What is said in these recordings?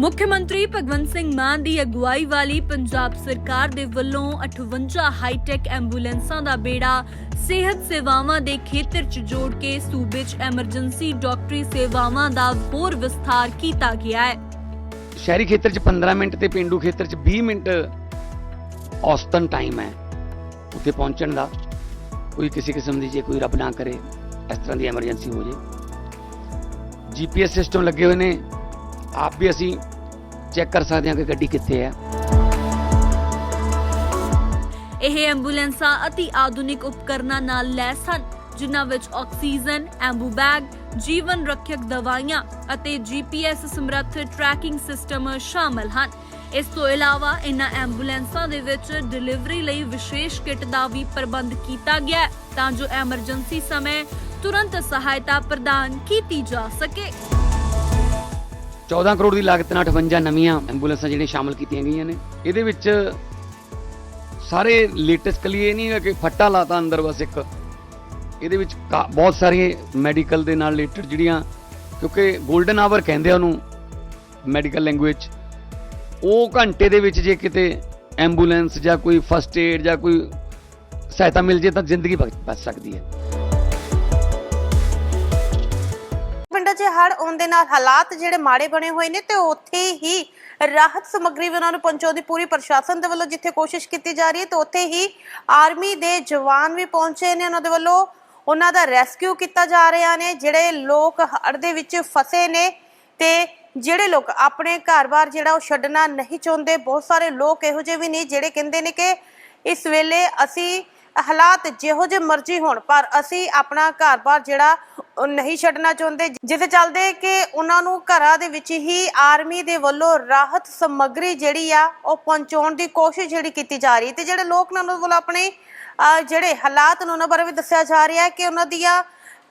ਮੁੱਖ ਮੰਤਰੀ ਭਗਵੰਤ ਸਿੰਘ ਮਾਨ ਦੀ ਅਗਵਾਈ ਵਾਲੀ ਪੰਜਾਬ ਸਰਕਾਰ ਦੇ ਵੱਲੋਂ 58 ਹਾਈਟੈਕ ਐਂਬੂਲੈਂਸਾਂ ਦਾ ਬੇੜਾ ਸਿਹਤ ਸੇਵਾਵਾਂ ਦੇ ਖੇਤਰ 'ਚ ਜੋੜ ਕੇ ਸੂਬੇ 'ਚ ਐਮਰਜੈਂਸੀ ਡਾਕਟਰੀ ਸੇਵਾਵਾਂ ਦਾ ਹੋਰ ਵਿਸਥਾਰ ਕੀਤਾ ਗਿਆ ਹੈ। ਸ਼ਹਿਰੀ ਖੇਤਰ 'ਚ 15 ਮਿੰਟ ਤੇ ਪਿੰਡੂ ਖੇਤਰ 'ਚ 20 ਮਿੰਟ ਔਸਤਨ ਟਾਈਮ ਹੈ। ਉੱਥੇ ਪਹੁੰਚਣ ਦਾ ਕੋਈ ਕਿਸੇ ਕਿਸਮ ਦੀ ਜੇ ਕੋਈ ਰੱਬ ਨਾ ਕਰੇ, ਇਸ ਤਰ੍ਹਾਂ ਦੀ ਐਮਰਜੈਂਸੀ ਹੋ ਜੇ। ਜੀਪੀਐਸ ਸਿਸਟਮ ਲੱਗੇ ਹੋਏ ਨੇ। ਆਪ ਵੀ ਅਸੀਂ ਚੈੱਕ ਕਰ ਸਕਦੇ ਹਾਂ ਕਿ ਗੱਡੀ ਕਿੱਥੇ ਹੈ। ਇਹ ਐਂਬੂਲੈਂਸਾਂ ਅਤੀ ਆਧੁਨਿਕ ਉਪਕਰਨਾਂ ਨਾਲ ਲੈਸ ਹਨ, ਜਿਨ੍ਹਾਂ ਵਿੱਚ ਆਕਸੀਜਨ ਐਂਬੂਬੈਗ ਜੀਵਨ ਰੱਖਿਅਕ ਦਵਾਈਆਂ ਅਤੇ ਜੀਪੀਐਸ ਸਮਰੱਥ ਟਰੈਕਿੰਗ ਸਿਸਟਮ ਸ਼ਾਮਲ ਹਨ। ਇਸ ਤੋਂ ਇਲਾਵਾ ਇਨ੍ਹਾਂ ਐਂਬੂਲੈਂਸਾਂ ਦੇ ਵਿੱਚ ਡਿਲੀਵਰੀ ਲਈ ਵਿਸ਼ੇਸ਼ ਕਿੱਟ ਦਾ ਵੀ ਪ੍ਰਬੰਧ ਕੀਤਾ ਗਿਆ ਹੈ, ਤਾਂ ਜੋ ਐਮਰਜੈਂਸੀ ਸਮੇਂ ਤੁਰੰਤ ਸਹਾਇਤਾ ਪ੍ਰਦਾਨ ਕੀਤੀ ਜਾ ਸਕੇ। 14 ਕਰੋੜ ਦੀ ਲਾਗਤ ਨਾਲ 58 ਨਵੀਆਂ ਐਂਬੂਲੈਂਸਾਂ ਜਿਹੜੀਆਂ ਸ਼ਾਮਲ ਕੀਤੀਆਂ ਗਈਆਂ ਨੇ। ਇਹਦੇ ਵਿੱਚ ਸਾਰੇ ਲੇਟੈਸਟ ਕਲੀ ਇਹ ਨਹੀਂ ਹੈ ਕਿ ਫੱਟਾ ਲਾਤਾ ਅੰਦਰ ਬਸ ਇੱਕ। ਇਹਦੇ ਵਿੱਚ ਕਾ- ਬਹੁਤ ਸਾਰੇ ਮੈਡੀਕਲ ਦੇ ਨਾਲ ਰਿਲੇਟਡ ਜਿਹੜੀਆਂ, ਕਿਉਂਕਿ 골ਡਨ ਆਵਰ ਕਹਿੰਦੇ ਆ ਉਹਨੂੰ ਮੈਡੀਕਲ ਲੈਂਗੁਏਜ ਉਹ ਘੰਟੇ ਦੇ ਵਿੱਚ ਜੇ ਕਿਤੇ ਐਂਬੂਲੈਂਸ ਜਾਂ ਕੋਈ ਫਸਟ ਏਡ ਜਾਂ ਕੋਈ ਸਹਾਇਤਾ ਮਿਲ ਜੇ ਤਾਂ ਜ਼ਿੰਦਗੀ ਬਚ ਬਚ ਸਕਦੀ ਹੈ। ਪਿੰਡਾਂ ਹੜ ਆਉਣ ਦੇ ਨਾਲ ਹਾਲਾਤ ਜਿਹੜੇ ਮਾੜੇ ਬਣੇ ਹੋਏ ਨੇ ਤੇ ਉੱਥੇ ਹੀ ਰਾਹਤ ਸਮੱਗਰੀ ਵੀ ਉਹਨਾਂ ਨੂੰ ਪਹੁੰਚਾਉਣ ਦੀ ਪੂਰੀ ਪ੍ਰਸ਼ਾਸਨ ਦੇ ਵੱਲੋਂ ਜਿੱਥੇ ਕੋਸ਼ਿਸ਼ ਕੀਤੀ ਜਾ ਰਹੀ ਹੈ ਤੇ ਉੱਥੇ ਹੀ ਆਰਮੀ ਦੇ ਜਵਾਨ ਵੀ ਪਹੁੰਚੇ ਨੇ ਉਹਨਾਂ ਦੇ ਵੱਲੋਂ। ਉਹਨਾਂ ਦਾ ਰੈਸਕਿਊ ਕੀਤਾ ਜਾ ਰਿਹਾ ਨੇ, ਜਿਹੜੇ ਲੋਕ ਹੜ ਦੇ ਵਿੱਚ ਫਸੇ ਨੇ ਤੇ ਜਿਹੜੇ ਲੋਕ ਆਪਣੇ ਘਰ-ਬਾਰ ਜਿਹੜਾ ਉਹ ਛੱਡਣਾ ਨਹੀਂ ਚਾਹੁੰਦੇ, ਬਹੁਤ ਸਾਰੇ ਲੋਕ ਇਹੋ ਜਿਹੇ ਵੀ ਨੇ ਜਿਹੜੇ ਕਹਿੰਦੇ ਨੇ ਕਿ ਇਸ ਵੇਲੇ ਅਸੀਂ ਹਾਲਾਤ ਜਿਹੋ ਜਿਹੇ ਮਰਜ਼ੀ ਹੋਣ ਪਰ ਅਸੀਂ ਆਪਣਾ ਘਰ-ਬਾਰ ਜਿਹੜਾ ਉਹ ਨਹੀਂ ਛੱਡਣਾ ਚਾਹੁੰਦੇ ਜਿਸ ਚੱਲਦੇ ਕਿ ਉਹਨਾਂ ਨੂੰ ਘਰਾਂ ਦੇ ਵਿੱਚ ਹੀ ਆਰਮੀ ਦੇ ਵੱਲੋਂ ਰਾਹਤ ਸਮੱਗਰੀ ਜਿਹੜੀ ਆ ਉਹ ਪਹੁੰਚਾਉਣ ਦੀ ਕੋਸ਼ਿਸ਼ ਜਿਹੜੀ ਕੀਤੀ ਜਾ ਰਹੀ ਤੇ ਜਿਹੜੇ ਲੋਕ ਨੇ ਉਹਨਾਂ ਵੱਲੋਂ ਆਪਣੇ ਅਹ, ਜਿਹੜੇ ਹਾਲਾਤ ਨੇ ਉਹਨਾਂ ਬਾਰੇ ਵੀ ਦੱਸਿਆ ਜਾ ਰਿਹਾ ਹੈ ਕਿ ਉਹਨਾਂ ਦੀਆਂ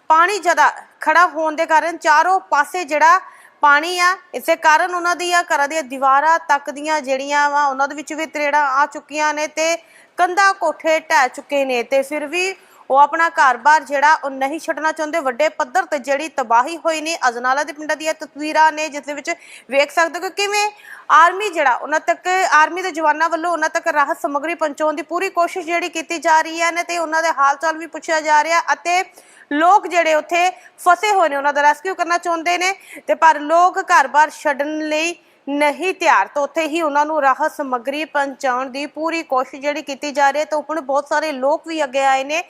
ਪਾਣੀ ਜ਼ਿਆਦਾ ਖੜਾ ਹੋਣ ਦੇ ਕਾਰਨ ਚਾਰੋਂ ਪਾਸੇ ਜਿਹੜਾ ਪਾਣੀ ਆ ਇਸੇ ਕਾਰਨ ਉਹਨਾਂ ਦੀਆਂ ਘਰਾਂ ਦੀਆਂ ਦੀਵਾਰਾਂ ਤੱਕ ਦੀਆਂ ਜਿਹੜੀਆਂ ਵਾ ਉਹਨਾਂ ਦੇ ਵਿੱਚ ਵੀ ਤਰੇੜਾਂ ਆ ਚੁੱਕੀਆਂ ਨੇ ਤੇ ਕੰਧਾਂ ਕੋਠੇ ਢਹਿ ਚੁੱਕੇ ਨੇ ਤੇ ਫਿਰ ਵੀ ਉਹ ਆਪਣਾ ਘਰ-ਬਾਰ ਜਿਹੜਾ ਉਹ ਨਹੀਂ ਛੱਡਣਾ ਚਾਹੁੰਦੇ। ਵੱਡੇ ਪੱਧਰ ਤੇ ਜਿਹੜੀ ਤਬਾਹੀ ਹੋਈ ਨੇ ਅਜਨਾਲਾ ਦੇ ਪਿੰਡਾਂ ਦੀਆਂ ਤਸਵੀਰਾਂ ਨੇ, ਜਿਸ ਦੇ ਵਿੱਚ ਵੇਖ ਸਕਦੇ ਹੋ ਕਿ ਕਿਵੇਂ ਆਰਮੀ ਜਿਹੜਾ ਉਹਨਾਂ ਤੱਕ, ਆਰਮੀ ਦੇ ਜਵਾਨਾਂ ਵੱਲੋਂ ਉਹਨਾਂ ਤੱਕ ਰਾਹਤ ਸਮੱਗਰੀ ਪਹੁੰਚਾਉਣ ਦੀ ਪੂਰੀ ਕੋਸ਼ਿਸ਼ ਜਿਹੜੀ ਕੀਤੀ ਜਾ ਰਹੀ ਹੈ ਨੇ ਤੇ ਉਹਨਾਂ ਦੇ ਹਾਲ ਚਾਲ ਵੀ ਪੁੱਛਿਆ ਜਾ ਰਿਹਾ ਅਤੇ ਲੋਕ ਜਿਹੜੇ ਉੱਥੇ ਫਸੇ ਹੋਏ ਨੇ, ਉਹਨਾਂ ਦਾ ਰੈਸਕਿਊ ਕਰਨਾ ਚਾਹੁੰਦੇ ਨੇ ਤੇ ਪਰ ਲੋਕ ਘਰ-ਬਾਰ ਛੱਡਣ ਲਈ ਨਹੀਂ ਤਿਆਰ, ਤਾਂ ਉੱਥੇ ਹੀ ਉਹਨਾਂ ਨੂੰ ਰਾਹਤ ਸਮੱਗਰੀ ਪਹੁੰਚਾਉਣ ਦੀ ਪੂਰੀ ਕੋਸ਼ਿਸ਼ ਜਿਹੜੀ ਕੀਤੀ ਜਾ ਰਹੀ ਹੈ, ਤਾਂ ਹੁਣ ਬਹੁਤ ਸਾਰੇ ਲੋਕ ਵੀ ਅੱਗੇ ਆਏ ਨੇ।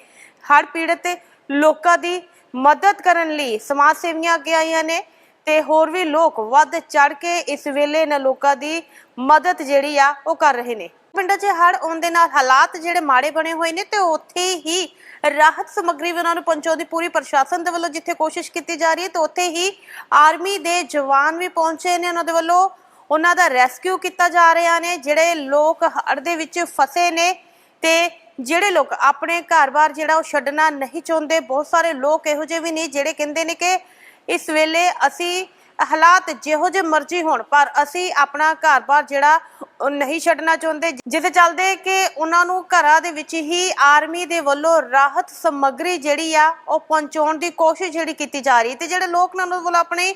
ਹਰ ਪੀੜਤ ਲੋਕਾਂ ਦੀ ਮਦਦ ਕਰਨ ਲਈ ਸਮਾਜ ਸੇਵੀਆਂ ਅੱਗੇ ਆਈਆਂ ਨੇ। ਤੇ ਹੋਰ ਵੀ ਲੋਕ ਵੱਧ ਚੜ ਕੇ ਇਸ ਵੇਲੇ ਇਹਨਾਂ ਲੋਕਾਂ ਦੀ ਮਦਦ ਜਿਹੜੀ ਆ ਉਹ ਕਰ ਰਹੇ ਨੇ। ਪਿੰਡਾਂ 'ਚ ਹੜ੍ਹ ਆਉਣ ਦੇ ਨਾਲ ਹਾਲਾਤ ਜਿਹੜੇ ਮਾੜੇ ਬਣੇ ਹੋਏ ਨੇ ਤੇ ਉੱਥੇ ਹੀ ਰਾਹਤ ਸਮੱਗਰੀ ਵੀ ਉਹਨਾਂ ਨੂੰ ਪਹੁੰਚਾਉਣ ਦੀ ਪੂਰੀ ਪ੍ਰਸ਼ਾਸਨ ਦੇ ਵੱਲੋਂ ਜਿੱਥੇ ਕੋਸ਼ਿਸ਼ ਕੀਤੀ ਜਾ ਰਹੀ ਹੈ ਤੇ ਉੱਥੇ ਹੀ ਆਰਮੀ ਦੇ ਜਵਾਨ ਵੀ ਪਹੁੰਚੇ ਨੇ ਉਹਨਾਂ ਦੇ ਵੱਲੋਂ। ਉਹਨਾਂ ਦਾ ਰੈਸਕਿਊ ਕੀਤਾ ਜਾ ਰਿਹਾ ਨੇ, ਜਿਹੜੇ ਲੋਕ ਹੜ੍ਹ ਦੇ ਵਿੱਚ ਫਸੇ ਨੇ ਤੇ ਜਿਹੜੇ ਲੋਕ ਆਪਣੇ ਘਰ-ਬਾਰ ਜਿਹੜਾ ਉਹ ਛੱਡਣਾ ਨਹੀਂ ਚਾਹੁੰਦੇ, ਬਹੁਤ ਸਾਰੇ ਲੋਕ ਇਹੋ ਜਿਹੇ ਵੀ ਨੇ ਜਿਹੜੇ ਕਹਿੰਦੇ ਨੇ ਕਿ ਇਸ ਵੇਲੇ ਅਸੀਂ ਹਾਲਾਤ ਜਿਹੋ ਜਿਹੇ ਮਰਜ਼ੀ ਹੋਣ, ਪਰ ਅਸੀਂ ਆਪਣਾ ਘਰ-ਬਾਰ ਜਿਹੜਾ ਉਹ ਨਹੀਂ ਛੱਡਣਾ ਚਾਹੁੰਦੇ, ਜਿਹਦੇ ਚੱਲਦੇ ਕਿ ਉਹਨਾਂ ਨੂੰ ਘਰਾਂ ਦੇ ਵਿੱਚ ਹੀ ਆਰਮੀ ਦੇ ਵੱਲੋਂ ਰਾਹਤ ਸਮੱਗਰੀ ਜਿਹੜੀ ਆ, ਉਹ ਪਹੁੰਚਾਉਣ ਦੀ ਕੋਸ਼ਿਸ਼ ਜਿਹੜੀ ਕੀਤੀ ਜਾ ਰਹੀ ਤੇ ਜਿਹੜੇ ਲੋਕ ਨੇ ਉਹਨਾਂ ਵੱਲੋਂ ਆਪਣੇ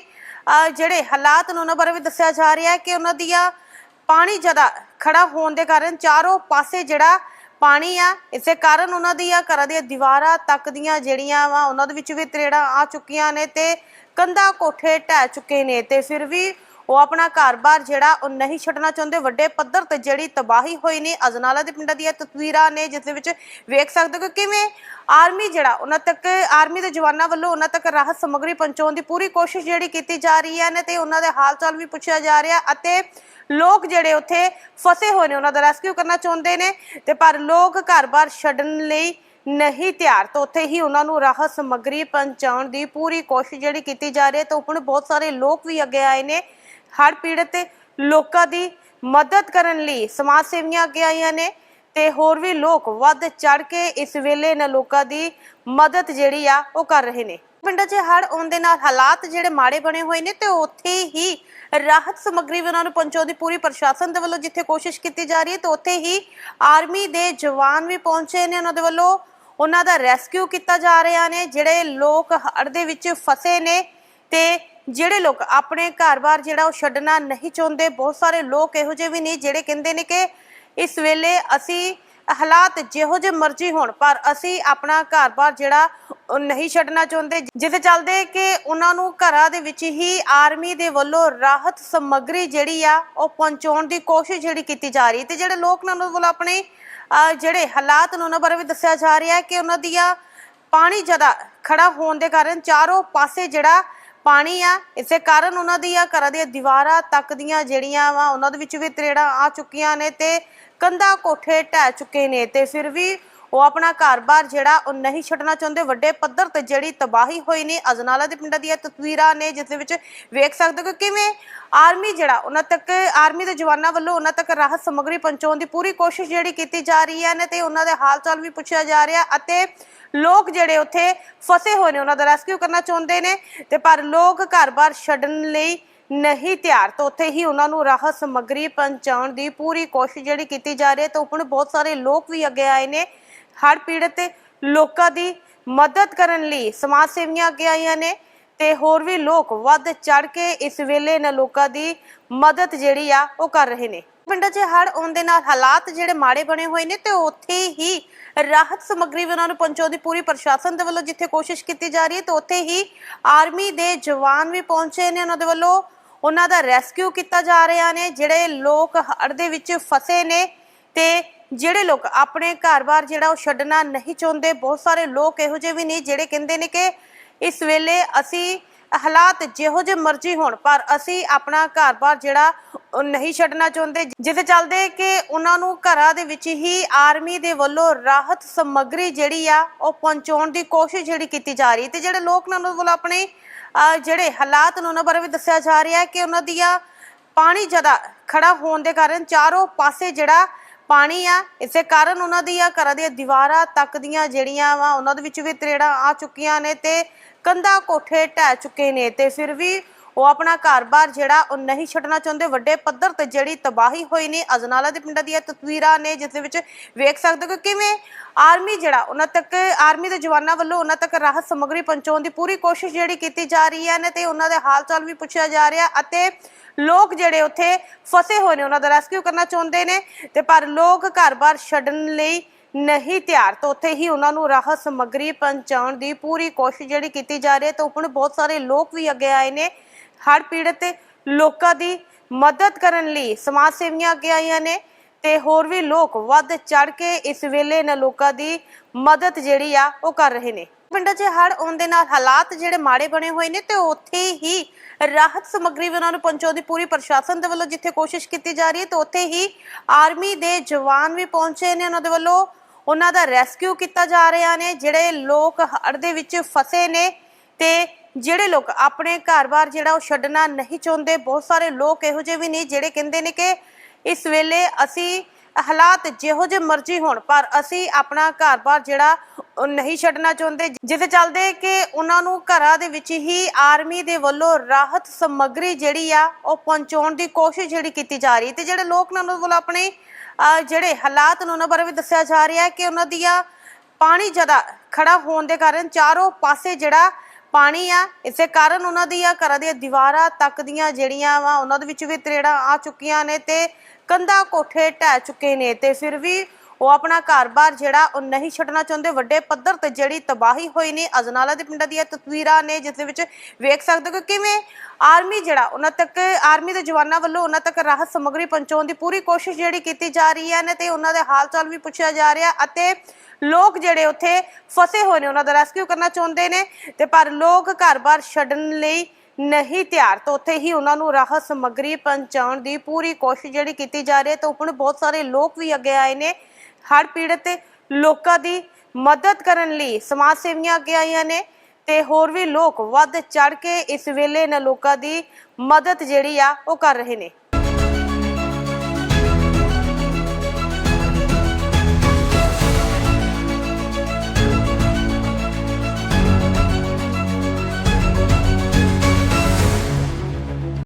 ਜਿਹੜੇ ਹਾਲਾਤ ਨੇ ਉਹਨਾਂ ਬਾਰੇ ਵੀ ਦੱਸਿਆ ਜਾ ਰਿਹਾ ਹੈ ਕਿ ਉਹਨਾਂ ਦੀਆਂ ਪਾਣੀ ਜ਼ਿਆਦਾ ਖੜਾ ਹੋਣ ਦੇ ਕਾਰਨ ਚਾਰੋਂ ਪਾਸੇ ਜਿਹੜਾ ਪਾਣੀ ਆ, ਇਸੇ ਕਾਰਨ ਉਹਨਾਂ ਦੀਆਂ ਘਰਾਂ ਦੀਆਂ ਦੀਵਾਰਾਂ ਤੱਕ ਦੀਆਂ ਜਿਹੜੀਆਂ ਵਾ, ਉਹਨਾਂ ਦੇ ਵਿੱਚ ਵੀ ਤਰੇੜਾਂ ਆ ਚੁੱਕੀਆਂ ਨੇ ਤੇ ਕੰਧਾਂ ਕੋਠੇ ਢਹਿ ਚੁੱਕੇ ਨੇ ਤੇ ਫਿਰ ਵੀ ਉਹ ਆਪਣਾ ਘਰ-ਬਾਰ ਜਿਹੜਾ ਉਹ ਨਹੀਂ ਛੱਡਣਾ ਚਾਹੁੰਦੇ। ਵੱਡੇ ਪੱਧਰ ਤੇ ਜਿਹੜੀ ਤਬਾਹੀ ਹੋਈ ਨੇ, ਅਜਨਾਲਾ ਦੇ ਪਿੰਡਾਂ ਦੀਆਂ ਤਸਵੀਰਾਂ ਨੇ, ਜਿਸ ਦੇ ਵਿੱਚ ਵੇਖ ਸਕਦੇ ਹੋ ਕਿ ਕਿਵੇਂ ਆਰਮੀ ਜਿਹੜਾ, ਉਹਨਾਂ ਤੱਕ, ਆਰਮੀ ਦੇ ਜਵਾਨਾਂ ਵੱਲੋਂ ਉਹਨਾਂ ਤੱਕ ਰਾਹਤ ਸਮੱਗਰੀ ਪਹੁੰਚਾਉਣ ਦੀ ਪੂਰੀ ਕੋਸ਼ਿਸ਼ ਜਿਹੜੀ ਕੀਤੀ ਜਾ ਰਹੀ ਹੈ ਨੇ ਤੇ ਉਹਨਾਂ ਦੇ ਹਾਲ ਚਾਲ ਵੀ ਪੁੱਛਿਆ ਜਾ ਰਿਹਾ ਅਤੇ ਲੋਕ ਜਿਹੜੇ ਉੱਥੇ ਫਸੇ ਹੋਏ ਨੇ, ਉਹਨਾਂ ਦਾ ਰੈਸਕਿਊ ਕਰਨਾ ਚਾਹੁੰਦੇ ਨੇ ਤੇ ਪਰ ਲੋਕ ਘਰ-ਬਾਰ ਛੱਡਣ ਲਈ ਨਹੀਂ ਤਿਆਰ। ਤਾਂ ਉੱਥੇ ਹੀ ਉਹਨਾਂ ਨੂੰ ਰਾਹਤ ਸਮੱਗਰੀ ਪਹੁੰਚਾਉਣ ਦੀ ਪੂਰੀ ਕੋਸ਼ਿਸ਼ ਜਿਹੜੀ ਕੀਤੀ ਜਾ ਰਹੀ ਹੈ। ਤਾਂ ਹੁਣ ਬਹੁਤ ਸਾਰੇ ਲੋਕ ਵੀ ਅੱਗੇ ਆਏ ਨੇ। ਹੜ੍ਹ ਪੀੜਤ ਲੋਕਾਂ ਦੀ ਮਦਦ ਕਰਨ ਲਈ ਸਮਾਜ ਸੇਵੀਆਂ ਅੱਗੇ ਆਈਆਂ ਨੇ ਤੇ ਹੋਰ ਵੀ ਲੋਕ ਵੱਧ ਚੜ ਕੇ ਇਸ ਵੇਲੇ ਇਹਨਾਂ ਲੋਕਾਂ ਦੀ ਮਦਦ ਜਿਹੜੀ ਆ ਉਹ ਕਰ ਰਹੇ ਨੇ। ਪਿੰਡਾਂ 'ਚ ਹੜ੍ਹ ਆਉਣ ਦੇ ਨਾਲ ਹਾਲਾਤ ਜਿਹੜੇ ਮਾੜੇ ਬਣੇ ਹੋਏ ਨੇ ਤੇ ਉੱਥੇ ਹੀ ਰਾਹਤ ਸਮੱਗਰੀ ਵੀ ਉਹਨਾਂ ਨੂੰ ਪਹੁੰਚਾਉਣ ਦੀ ਪੂਰੀ ਪ੍ਰਸ਼ਾਸਨ ਦੇ ਵੱਲੋਂ ਜਿੱਥੇ ਕੋਸ਼ਿਸ਼ ਕੀਤੀ ਜਾ ਰਹੀ ਹੈ ਤੇ ਉੱਥੇ ਹੀ ਆਰਮੀ ਦੇ ਜਵਾਨ ਵੀ ਪਹੁੰਚੇ ਨੇ ਉਹਨਾਂ ਦੇ ਵੱਲੋਂ। ਉਹਨਾਂ ਦਾ ਰੈਸਕਿਊ ਕੀਤਾ ਜਾ ਰਿਹਾ ਨੇ, ਜਿਹੜੇ ਲੋਕ ਹੜ੍ਹ ਦੇ ਵਿੱਚ ਫਸੇ ਨੇ ਤੇ ਜਿਹੜੇ ਲੋਕ ਆਪਣੇ ਘਰ-ਬਾਰ ਜਿਹੜਾ ਉਹ ਛੱਡਣਾ ਨਹੀਂ ਚਾਹੁੰਦੇ, ਬਹੁਤ ਸਾਰੇ ਲੋਕ ਇਹੋ ਜਿਹੇ ਵੀ ਨੇ ਜਿਹੜੇ ਕਹਿੰਦੇ ਨੇ ਕਿ ਇਸ ਵੇਲੇ ਅਸੀਂ ਹਾਲਾਤ ਜਿਹੋ ਜਿਹੇ ਮਰਜ਼ੀ ਹੋਣ, ਪਰ ਅਸੀਂ ਆਪਣਾ ਘਰ-ਬਾਰ ਜਿਹੜਾ ਉਹ ਨਹੀਂ ਛੱਡਣਾ ਚਾਹੁੰਦੇ ਜਿਸ ਚੱਲਦੇ ਕਿ ਉਹਨਾਂ ਨੂੰ ਘਰਾਂ ਦੇ ਵਿੱਚ ਹੀ ਆਰਮੀ ਦੇ ਵੱਲੋਂ ਰਾਹਤ ਸਮੱਗਰੀ ਜਿਹੜੀ ਆ, ਉਹ ਪਹੁੰਚਾਉਣ ਦੀ ਕੋਸ਼ਿਸ਼ ਜਿਹੜੀ ਕੀਤੀ ਜਾ ਰਹੀ ਤੇ ਜਿਹੜੇ ਲੋਕ ਨੇ ਉਹਨਾਂ ਵੱਲੋਂ ਆਪਣੇ ਜਿਹੜੇ ਹਾਲਾਤ ਨੇ ਉਹਨਾਂ ਬਾਰੇ ਵੀ ਦੱਸਿਆ ਜਾ ਰਿਹਾ ਹੈ ਕਿ ਉਹਨਾਂ ਦੀਆਂ ਪਾਣੀ ਜ਼ਿਆਦਾ ਖੜਾ ਹੋਣ ਦੇ ਕਾਰਨ ਚਾਰੋਂ ਪਾਸੇ ਜਿਹੜਾ ਪਾਣੀ ਆ, ਇਸੇ ਕਾਰਨ ਉਹਨਾਂ ਦੀਆਂ ਘਰਾਂ ਦੀਆਂ ਦੀਵਾਰਾਂ ਤੱਕ ਦੀਆਂ ਜਿਹੜੀਆਂ ਵਾ, ਉਹਨਾਂ ਦੇ ਵਿੱਚ ਵੀ ਤਰੇੜਾਂ ਆ ਚੁੱਕੀਆਂ ਨੇ ਤੇ ਕੰਧਾਂ ਕੋਠੇ ਢਹਿ ਚੁੱਕੇ ਨੇ ਤੇ ਫਿਰ ਵੀ ਉਹ ਆਪਣਾ ਘਰ-ਬਾਰ ਜਿਹੜਾ ਉਹ ਨਹੀਂ ਛੱਡਣਾ ਚਾਹੁੰਦੇ, ਵੱਡੇ ਪੱਧਰ ਤੇ ਜਿਹੜੀ ਤਬਾਹੀ ਹੋਈ ਨੇ, ਅਜਨਾਲਾ ਦੇ ਪਿੰਡਾਂ ਦੀਆਂ ਤਸਵੀਰਾਂ ਨੇ, ਜਿਸ ਦੇ ਵਿੱਚ ਵੇਖ ਸਕਦੇ ਹੋ ਕਿ ਕਿਵੇਂ ਆਰਮੀ ਜਿਹੜਾ ਉਹਨਾਂ ਤੱਕ, ਆਰਮੀ ਦੇ ਜਵਾਨਾਂ ਵੱਲੋਂ ਉਹਨਾਂ ਤੱਕ ਰਾਹਤ ਸਮੱਗਰੀ ਪਹੁੰਚਾਉਣ ਦੀ ਪੂਰੀ ਕੋਸ਼ਿਸ਼ ਜਿਹੜੀ ਕੀਤੀ ਜਾ ਰਹੀ ਹੈ ਨੇ ਤੇ ਉਹਨਾਂ ਦੇ ਹਾਲ ਚਾਲ ਵੀ ਪੁੱਛਿਆ ਜਾ ਰਿਹਾ ਅਤੇ ਲੋਕ ਜਿਹੜੇ ਉੱਥੇ ਫਸੇ ਹੋਏ ਨੇ, ਉਹਨਾਂ ਦਾ ਰੈਸਕਿਊ ਕਰਨਾ ਚਾਹੁੰਦੇ ਨੇ ਤੇ ਪਰ ਲੋਕ ਘਰ-ਬਾਰ ਛੱਡਣ ਲਈ ਨਹੀਂ ਤਿਆਰ। ਤਾਂ ਉੱਥੇ ਹੀ ਉਹਨਾਂ ਨੂੰ ਰਾਹਤ ਸਮੱਗਰੀ ਪਹੁੰਚਾਉਣ ਦੀ ਪੂਰੀ ਕੋਸ਼ਿਸ਼ ਜਿਹੜੀ ਕੀਤੀ ਜਾ ਰਹੀ ਹੈ, ਤਾਂ ਹੁਣ ਬਹੁਤ ਸਾਰੇ ਲੋਕ ਵੀ ਅੱਗੇ ਆਏ ਨੇ। ਹੜ੍ਹ ਪੀੜਤ ਲੋਕਾਂ ਦੀ ਮਦਦ ਕਰਨ ਲਈ ਸਮਾਜ ਸੇਵੀਆਂ ਅੱਗੇ ਆਈਆਂ ਨੇ ਤੇ ਹੋਰ ਵੀ ਲੋਕ ਵੱਧ ਚੜ ਕੇ ਇਸ ਵੇਲੇ ਇਹਨਾਂ ਲੋਕਾਂ ਦੀ ਮਦਦ ਜਿਹੜੀ ਆ, ਉਹ ਕਰ ਰਹੇ ਨੇ। ਪਿੰਡਾਂ 'ਚ ਹੜ੍ਹ ਆਉਣ ਦੇ ਨਾਲ ਹਾਲਾਤ ਜਿਹੜੇ ਮਾੜੇ ਬਣੇ ਹੋਏ ਨੇ ਤੇ ਉੱਥੇ ਹੀ ਰਾਹਤ ਸਮੱਗਰੀ ਵੀ ਉਹਨਾਂ ਨੂੰ ਪਹੁੰਚਾਉਣ ਦੀ ਪੂਰੀ ਪ੍ਰਸ਼ਾਸਨ ਦੇ ਵੱਲੋਂ ਜਿੱਥੇ ਕੋਸ਼ਿਸ਼ ਕੀਤੀ ਜਾ ਰਹੀ ਹੈ ਤੇ ਉੱਥੇ ਹੀ ਆਰਮੀ ਦੇ ਜਵਾਨ ਵੀ ਪਹੁੰਚੇ ਨੇ ਉਹਨਾਂ ਦੇ ਵੱਲੋਂ। ਉਹਨਾਂ ਦਾ ਰੈਸਕਿਊ ਕੀਤਾ ਜਾ ਰਿਹਾ ਨੇ, ਜਿਹੜੇ ਲੋਕ ਹੜ੍ਹ ਦੇ ਵਿੱਚ ਫਸੇ ਨੇ ਤੇ ਜਿਹੜੇ ਲੋਕ ਆਪਣੇ ਘਰ-ਬਾਰ ਜਿਹੜਾ ਉਹ ਛੱਡਣਾ ਨਹੀਂ ਚਾਹੁੰਦੇ, ਬਹੁਤ ਸਾਰੇ ਲੋਕ ਇਹੋ ਜਿਹੇ ਵੀ ਨੇ ਜਿਹੜੇ ਕਹਿੰਦੇ ਨੇ ਕਿ ਇਸ ਵੇਲੇ ਅਸੀਂ ਹਾਲਾਤ ਜਿਹੋ ਜਿਹੇ ਮਰਜ਼ੀ ਹੋਣ ਪਰ ਅਸੀਂ ਆਪਣਾ ਘਰ-ਬਾਰ ਜਿਹੜਾ ਉਹ ਨਹੀਂ ਛੱਡਣਾ ਚਾਹੁੰਦੇ ਜਿਸ ਚੱਲਦੇ ਕਿ ਉਹਨਾਂ ਨੂੰ ਘਰਾਂ ਦੇ ਵਿੱਚ ਹੀ ਆਰਮੀ ਦੇ ਵੱਲੋਂ ਰਾਹਤ ਸਮੱਗਰੀ ਜਿਹੜੀ ਆ ਉਹ ਪਹੁੰਚਾਉਣ ਦੀ ਕੋਸ਼ਿਸ਼ ਜਿਹੜੀ ਕੀਤੀ ਜਾ ਰਹੀ ਤੇ ਜਿਹੜੇ ਲੋਕ ਨੇ ਉਹਨਾਂ ਵੱਲੋਂ ਆਪਣੇ ਅਹ, ਜਿਹੜੇ ਹਾਲਾਤ ਨੇ ਉਹਨਾਂ ਬਾਰੇ ਵੀ ਦੱਸਿਆ ਜਾ ਰਿਹਾ ਹੈ ਕਿ ਉਹਨਾਂ ਦੀਆਂ ਪਾਣੀ ਜ਼ਿਆਦਾ ਖੜਾ ਹੋਣ ਦੇ ਕਾਰਨ ਚਾਰੋਂ ਪਾਸੇ ਜਿਹੜਾ ਪਾਣੀ ਆ ਇਸੇ ਕਾਰਨ ਉਹਨਾਂ ਦੀਆਂ ਘਰਾਂ ਦੀਆਂ ਦੀਵਾਰਾਂ ਤੱਕ ਦੀਆਂ ਜਿਹੜੀਆਂ ਵਾ ਉਹਨਾਂ ਦੇ ਵਿੱਚ ਵੀ ਤਰੇੜਾਂ ਆ ਚੁੱਕੀਆਂ ਨੇ ਤੇ ਕੰਧਾਂ ਕੋਠੇ ਢਹਿ ਚੁੱਕੇ ਨੇ ਤੇ ਫਿਰ ਵੀ ਉਹ ਆਪਣਾ ਘਰ-ਬਾਰ ਜਿਹੜਾ ਉਹ ਨਹੀਂ ਛੱਡਣਾ ਚਾਹੁੰਦੇ। ਵੱਡੇ ਪੱਧਰ ਤੇ ਜਿਹੜੀ ਤਬਾਹੀ ਹੋਈ ਨੇ ਅਜਨਾਲਾ ਦੇ ਪਿੰਡਾਂ ਦੀਆਂ ਤਸਵੀਰਾਂ ਨੇ, ਜਿਸ ਦੇ ਵਿੱਚ ਵੇਖ ਸਕਦੇ ਹੋ ਕਿ ਕਿਵੇਂ ਆਰਮੀ ਜਿਹੜਾ ਉਹਨਾਂ ਤੱਕ, ਆਰਮੀ ਦੇ ਜਵਾਨਾਂ ਵੱਲੋਂ ਉਹਨਾਂ ਤੱਕ ਰਾਹਤ ਸਮੱਗਰੀ ਪਹੁੰਚਾਉਣ ਦੀ ਪੂਰੀ ਕੋਸ਼ਿਸ਼ ਜਿਹੜੀ ਕੀਤੀ ਜਾ ਰਹੀ ਹੈ ਨੇ ਤੇ ਉਹਨਾਂ ਦੇ ਹਾਲ ਚਾਲ ਵੀ ਪੁੱਛਿਆ ਜਾ ਰਿਹਾ ਅਤੇ ਲੋਕ ਜਿਹੜੇ ਉੱਥੇ ਫਸੇ ਹੋਏ ਨੇ, ਉਹਨਾਂ ਦਾ ਰੈਸਕਿਊ ਕਰਨਾ ਚਾਹੁੰਦੇ ਨੇ ਤੇ ਪਰ ਲੋਕ ਘਰ-ਬਾਰ ਛੱਡਣ ਲਈ ਨਹੀਂ ਤਿਆਰ, ਤਾਂ ਉੱਥੇ ਹੀ ਉਹਨਾਂ ਨੂੰ ਰਾਹਤ ਸਮੱਗਰੀ ਪਹੁੰਚਾਉਣ ਦੀ ਪੂਰੀ ਕੋਸ਼ਿਸ਼ ਜਿਹੜੀ ਕੀਤੀ ਜਾ ਰਹੀ ਹੈ, ਤਾਂ ਹੁਣ ਬਹੁਤ ਸਾਰੇ ਲੋਕ ਵੀ ਅੱਗੇ ਆਏ ਨੇ। ਹੜ੍ਹ ਪੀੜਤ ਲੋਕਾਂ ਦੀ ਮਦਦ ਕਰਨ ਲਈ ਸਮਾਜ ਸੇਵੀਆਂ ਅੱਗੇ ਆਈਆਂ ਨੇ ਤੇ ਹੋਰ ਵੀ ਲੋਕ ਵੱਧ ਚੜ ਕੇ ਇਸ ਵੇਲੇ ਇਹਨਾਂ ਲੋਕਾਂ ਦੀ ਮਦਦ ਜਿਹੜੀ ਆ, ਉਹ ਕਰ ਰਹੇ ਨੇ। ਪਿੰਡਾਂ 'ਚ ਹੜ੍ਹ ਆਉਣ ਦੇ ਨਾਲ ਹਾਲਾਤ ਜਿਹੜੇ ਮਾੜੇ ਬਣੇ ਹੋਏ ਨੇ, ਤੇ ਉੱਥੇ ਹੀ ਰਾਹਤ ਸਮੱਗਰੀ ਵੀ ਉਹਨਾਂ ਨੂੰ ਪਹੁੰਚਾਉਣ ਦੀ ਪੂਰੀ ਪ੍ਰਸ਼ਾਸਨ ਦੇ ਵੱਲੋਂ ਜਿੱਥੇ ਕੋਸ਼ਿਸ਼ ਕੀਤੀ ਜਾ ਰਹੀ ਹੈ, ਤੇ ਉੱਥੇ ਹੀ ਆਰਮੀ ਦੇ ਜਵਾਨ ਵੀ ਪਹੁੰਚੇ ਨੇ ਉਹਨਾਂ ਦੇ ਵੱਲੋਂ। ਉਹਨਾਂ ਦਾ ਰੈਸਕਿਊ ਕੀਤਾ ਜਾ ਰਿਹਾ ਨੇ, ਜਿਹੜੇ ਲੋਕ ਹੜ੍ਹ ਦੇ ਵਿੱਚ ਫਸੇ ਨੇ ਤੇ ਜਿਹੜੇ ਲੋਕ ਆਪਣੇ ਘਰ-ਬਾਰ ਜਿਹੜਾ ਉਹ ਛੱਡਣਾ ਨਹੀਂ ਚਾਹੁੰਦੇ, ਬਹੁਤ ਸਾਰੇ ਲੋਕ ਇਹੋ ਜਿਹੇ ਵੀ ਨੇ ਜਿਹੜੇ ਕਹਿੰਦੇ ਨੇ ਕਿ ਇਸ ਵੇਲੇ ਅਸੀਂ ਹਾਲਾਤ ਜਿਹੋ ਜਿਹੇ ਮਰਜ਼ੀ ਹੋਣ ਪਰ ਅਸੀਂ ਆਪਣਾ ਘਰ-ਬਾਰ ਜਿਹੜਾ ਉਹ ਨਹੀਂ ਛੱਡਣਾ ਚਾਹੁੰਦੇ ਜਿਸ ਚੱਲਦੇ ਕਿ ਉਹਨਾਂ ਨੂੰ ਘਰਾਂ ਦੇ ਵਿੱਚ ਹੀ ਆਰਮੀ ਦੇ ਵੱਲੋਂ ਰਾਹਤ ਸਮੱਗਰੀ ਜਿਹੜੀ ਆ ਉਹ ਪਹੁੰਚਾਉਣ ਦੀ ਕੋਸ਼ਿਸ਼ ਜਿਹੜੀ ਕੀਤੀ ਜਾ ਰਹੀ ਤੇ ਜਿਹੜੇ ਲੋਕ ਨੇ ਉਹਨਾਂ ਵੱਲੋਂ ਆਪਣੇ ਅਹ, ਜਿਹੜੇ ਹਾਲਾਤ ਨੇ ਉਹਨਾਂ ਬਾਰੇ ਵੀ ਦੱਸਿਆ ਜਾ ਰਿਹਾ ਹੈ ਕਿ ਉਹਨਾਂ ਦੀਆਂ ਪਾਣੀ ਜ਼ਿਆਦਾ ਖੜਾ ਹੋਣ ਦੇ ਕਾਰਨ ਚਾਰੋਂ ਪਾਸੇ ਜਿਹੜਾ ਪਾਣੀ ਆ ਇਸੇ ਕਾਰਨ ਉਹਨਾਂ ਦੀਆਂ ਘਰਾਂ ਦੀਆਂ ਦੀਵਾਰਾਂ ਤੱਕ ਦੀਆਂ ਜਿਹੜੀਆਂ ਵਾ ਉਹਨਾਂ ਦੇ ਵਿੱਚ ਵੀ ਤਰੇੜਾਂ ਆ ਚੁੱਕੀਆਂ ਨੇ ਤੇ ਕੰਧਾਂ ਕੋਠੇ ਢਹਿ ਚੁੱਕੇ ਨੇ ਤੇ ਫਿਰ ਵੀ ਉਹ ਆਪਣਾ ਘਰ-ਬਾਰ ਜਿਹੜਾ ਉਹ ਨਹੀਂ ਛੱਡਣਾ ਚਾਹੁੰਦੇ। ਵੱਡੇ ਪੱਧਰ ਤੇ ਜਿਹੜੀ ਤਬਾਹੀ ਹੋਈ ਨੇ, ਅਜਨਾਲਾ ਦੇ ਪਿੰਡਾਂ ਦੀਆਂ ਤਸਵੀਰਾਂ ਨੇ, ਜਿਸ ਦੇ ਵਿੱਚ ਵੇਖ ਸਕਦੇ ਹੋ ਕਿ ਕਿਵੇਂ ਆਰਮੀ ਜਿਹੜਾ ਉਹਨਾਂ ਤੱਕ, ਆਰਮੀ ਦੇ ਜਵਾਨਾਂ ਵੱਲੋਂ ਉਹਨਾਂ ਤੱਕ ਰਾਹਤ ਸਮੱਗਰੀ ਪਹੁੰਚਾਉਣ ਦੀ ਪੂਰੀ ਕੋਸ਼ਿਸ਼ ਜਿਹੜੀ ਕੀਤੀ ਜਾ ਰਹੀ ਹੈ ਨੇ ਤੇ ਉਹਨਾਂ ਦੇ ਹਾਲ ਚਾਲ ਵੀ ਪੁੱਛਿਆ ਜਾ ਰਿਹਾ ਅਤੇ ਲੋਕ ਜਿਹੜੇ ਉੱਥੇ ਫਸੇ ਹੋਏ ਨੇ, ਉਹਨਾਂ ਦਾ ਰੈਸਕਿਊ ਕਰਨਾ ਚਾਹੁੰਦੇ ਨੇ ਤੇ ਪਰ ਲੋਕ ਘਰ-ਬਾਰ ਛੱਡਣ ਲਈ ਨਹੀਂ ਤਿਆਰ, ਤਾਂ ਉੱਥੇ ਹੀ ਉਹਨਾਂ ਨੂੰ ਰਾਹਤ ਸਮੱਗਰੀ ਪਹੁੰਚਾਉਣ ਦੀ ਪੂਰੀ ਕੋਸ਼ਿਸ਼ ਜਿਹੜੀ ਕੀਤੀ ਜਾ ਰਹੀ ਹੈ, ਤਾਂ ਹੁਣ ਬਹੁਤ ਸਾਰੇ ਲੋਕ ਵੀ ਅੱਗੇ ਆਏ ਨੇ। ਹੜ੍ਹ ਪੀੜਤ ਲੋਕਾਂ ਦੀ ਮਦਦ ਕਰਨ ਲਈ ਸਮਾਜ ਸੇਵੀਆਂ ਅੱਗੇ ਆਈਆਂ ਨੇ ਤੇ ਹੋਰ ਵੀ ਲੋਕ ਵੱਧ ਚੜ ਕੇ ਇਸ ਵੇਲੇ ਇਹਨਾਂ ਲੋਕਾਂ ਦੀ ਮਦਦ ਜਿਹੜੀ ਆ ਉਹ ਕਰ ਰਹੇ ਨੇ।